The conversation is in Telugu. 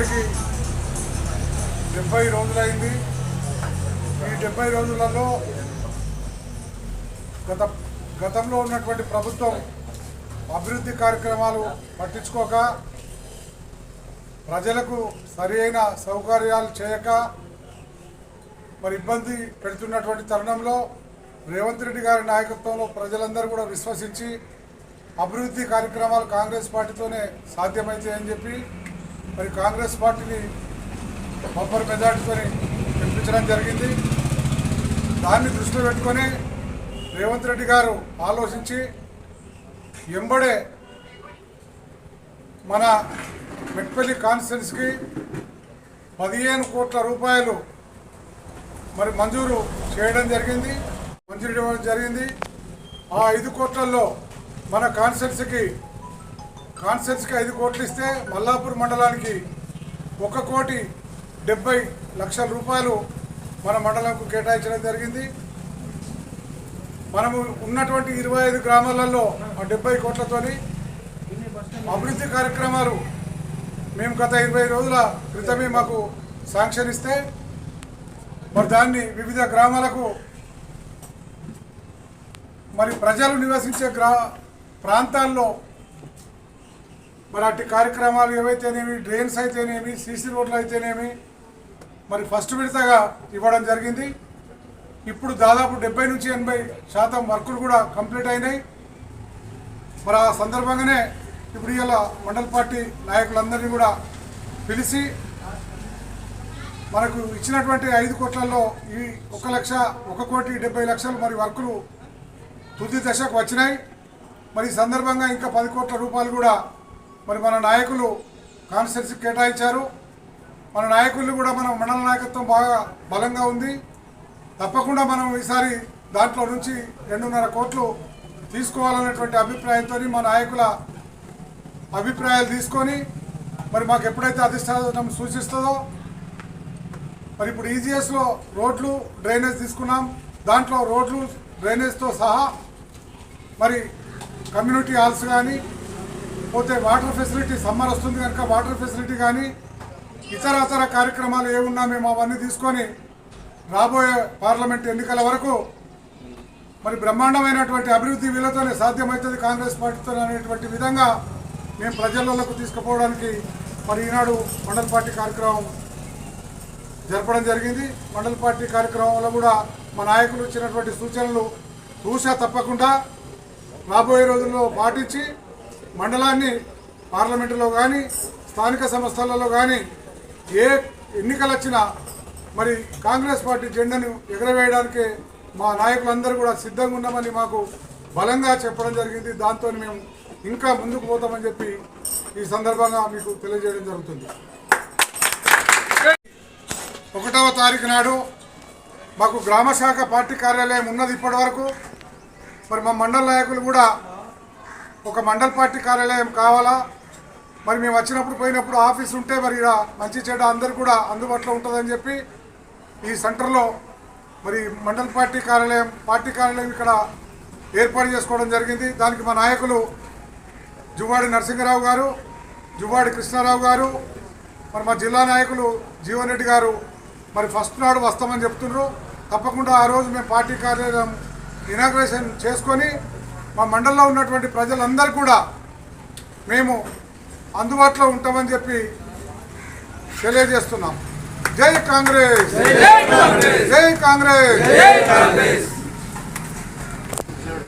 ఇప్పటికీ డెబ్బై రోజులైంది ఈ డెబ్బై రోజులలో గత గతంలో ఉన్నటువంటి ప్రభుత్వం అభివృద్ధి కార్యక్రమాలు పట్టించుకోక ప్రజలకు సరైన సౌకర్యాలు చేయక మరి ఇబ్బంది పెడుతున్నటువంటి తరుణంలో రేవంత్ రెడ్డి గారి నాయకత్వంలో ప్రజలందరూ కూడా విశ్వసించి అభివృద్ధి కార్యక్రమాలు కాంగ్రెస్ పార్టీతోనే సాధ్యమవుతాయని చెప్పి మరి కాంగ్రెస్ పార్టీని బొబ్బర్ మెజార్టీతోని గెలిపించడం జరిగింది. దాన్ని దృష్టిలో పెట్టుకొని రేవంత్ రెడ్డి గారు ఆలోచించి ఎంబడే మన మెట్పల్లి కాన్స్టిట్యున్సీకి పదిహేను కోట్ల రూపాయలు మరి మంజూరు చేయడం జరిగింది మంజూరు ఇవ్వడం జరిగింది. ఆ ఐదు కోట్లలో మన కాన్స్టిట్యున్సీకి కాన్స్టిట్యున్సీకి ఐదు కోట్లు ఇస్తే మల్లాపూర్ మండలానికి ఒక కోటి డెబ్బై లక్షల రూపాయలు మన మండలంకు కేటాయించడం జరిగింది. మనము ఉన్నటువంటి ఇరవై ఐదు గ్రామాలలో ఆ డెబ్బై కోట్లతోని అభివృద్ధి కార్యక్రమాలు మేము గత ఇరవై రోజుల క్రితమే మాకు శాంక్షన్ ఇస్తే మరి దాన్ని వివిధ గ్రామాలకు మరి ప్రజలు నివసించే గ్రా ప్రాంతాల్లో మరి అట్టి కార్యక్రమాలు ఏవైతేనేమి డ్రైన్స్ అయితేనేమి సీసీ రోడ్లు అయితేనేమి మరి ఫస్ట్ విడతగా ఇవ్వడం జరిగింది. ఇప్పుడు దాదాపు డెబ్బై నుంచి ఎనభై శాతం వర్కులు కూడా కంప్లీట్ అయినాయి. మరి ఆ సందర్భంగానే ఇప్పుడు ఇలా మండల పార్టీ నాయకులందరినీ కూడా పిలిచి మనకు ఇచ్చినటువంటి ఐదు కోట్లలో ఈ ఒక లక్ష ఒక కోటి డెబ్బై లక్షలు మరి వర్కులు తుది దశకు వచ్చినాయి. మరి సందర్భంగా ఇంకా పది కోట్ల రూపాయలు కూడా మరి మన నాయకులు కాన్స్టిట్యూన్సీకి కేటాయించారు. మన నాయకులు కూడా మన మండల నాయకత్వం బాగా బలంగా ఉంది. తప్పకుండా మనం ఈసారి దాంట్లో నుంచి రెండున్నర కోట్లు తీసుకోవాలనేటువంటి అభిప్రాయంతో మా నాయకుల అభిప్రాయాలు తీసుకొని మరి మాకు ఎప్పుడైతే అధిష్టానం సూచిస్తుందో మరి ఇప్పుడు ఈజీఎస్లో రోడ్లు డ్రైనేజ్ తీసుకున్నాం. దాంట్లో రోడ్లు డ్రైనేజ్తో సహా మరి కమ్యూనిటీ హాల్స్ కానీ పోతే వాటర్ ఫెసిలిటీ సమ్మర్ వస్తుంది కనుక వాటర్ ఫెసిలిటీ కానీ ఇతర ఇతర కార్యక్రమాలు ఏమున్నా మేము అవన్నీ తీసుకొని రాబోయే పార్లమెంట్ ఎన్నికల వరకు మరి బ్రహ్మాండమైనటువంటి అభివృద్ధి వీళ్ళతోనే సాధ్యమవుతుంది కాంగ్రెస్ పార్టీతో అనేటువంటి విధంగా మేము ప్రజలకు తీసుకుపోవడానికి మరి ఈనాడు మండల పార్టీ కార్యక్రమం జరపడం జరిగింది. మండల పార్టీ కార్యక్రమంలో కూడా మా నాయకులు ఇచ్చినటువంటి సూచనలు చూసా తప్పకుండా రాబోయే రోజుల్లో పాటించి మండలాన్ని పార్లమెంటులో కానీ స్థానిక సంస్థలలో కానీ ఏ ఎన్నికలు వచ్చినా మరి కాంగ్రెస్ పార్టీ జెండాను ఎగరవేయడానికి మా నాయకులందరూ కూడా సిద్ధంగా ఉన్నామని మాకు బలంగా చెప్పడం జరిగింది. దాంతో మేము ఇంకా ముందుకు పోతామని చెప్పి ఈ సందర్భంగా మీకు తెలియజేయడం జరుగుతుంది. ఒకటవ తారీఖు నాడు మాకు గ్రామ శాఖ పార్టీ కార్యాలయం ఉన్నది ఇప్పటి వరకు మరి మా మండల నాయకులు కూడా ఒక మండల్ పార్టీ కార్యాలయం కావాలా? మరి మేము వచ్చినప్పుడు పోయినప్పుడు ఆఫీస్ ఉంటే మరి ఇలా మంచి చెడ్డ అందరు కూడా అందుబాటులో ఉంటుందని చెప్పి ఈ సెంటర్లో మరి మండల్ పార్టీ కార్యాలయం పార్టీ కార్యాలయం ఇక్కడ ఏర్పాటు చేసుకోవడం జరిగింది. దానికి మా నాయకులు జువ్వాడి నరసింహరావు గారు జువ్వాడి కృష్ణారావు గారు మరి మా జిల్లా నాయకులు జీవన్ రెడ్డి గారు మరి ఫస్ట్ నాడు వస్తామని చెప్తున్నారు. తప్పకుండా ఆ రోజు మేము పార్టీ కార్యాలయం ఇనాగ్రేషన్ చేసుకొని మా మండలంలో ఉన్నటువంటి ప్రజలందరూ కూడా మేము అందుబాటులో ఉంటామని చెప్పి తెలియజేస్తున్నాం. జై కాంగ్రెస్! జై కాంగ్రెస్!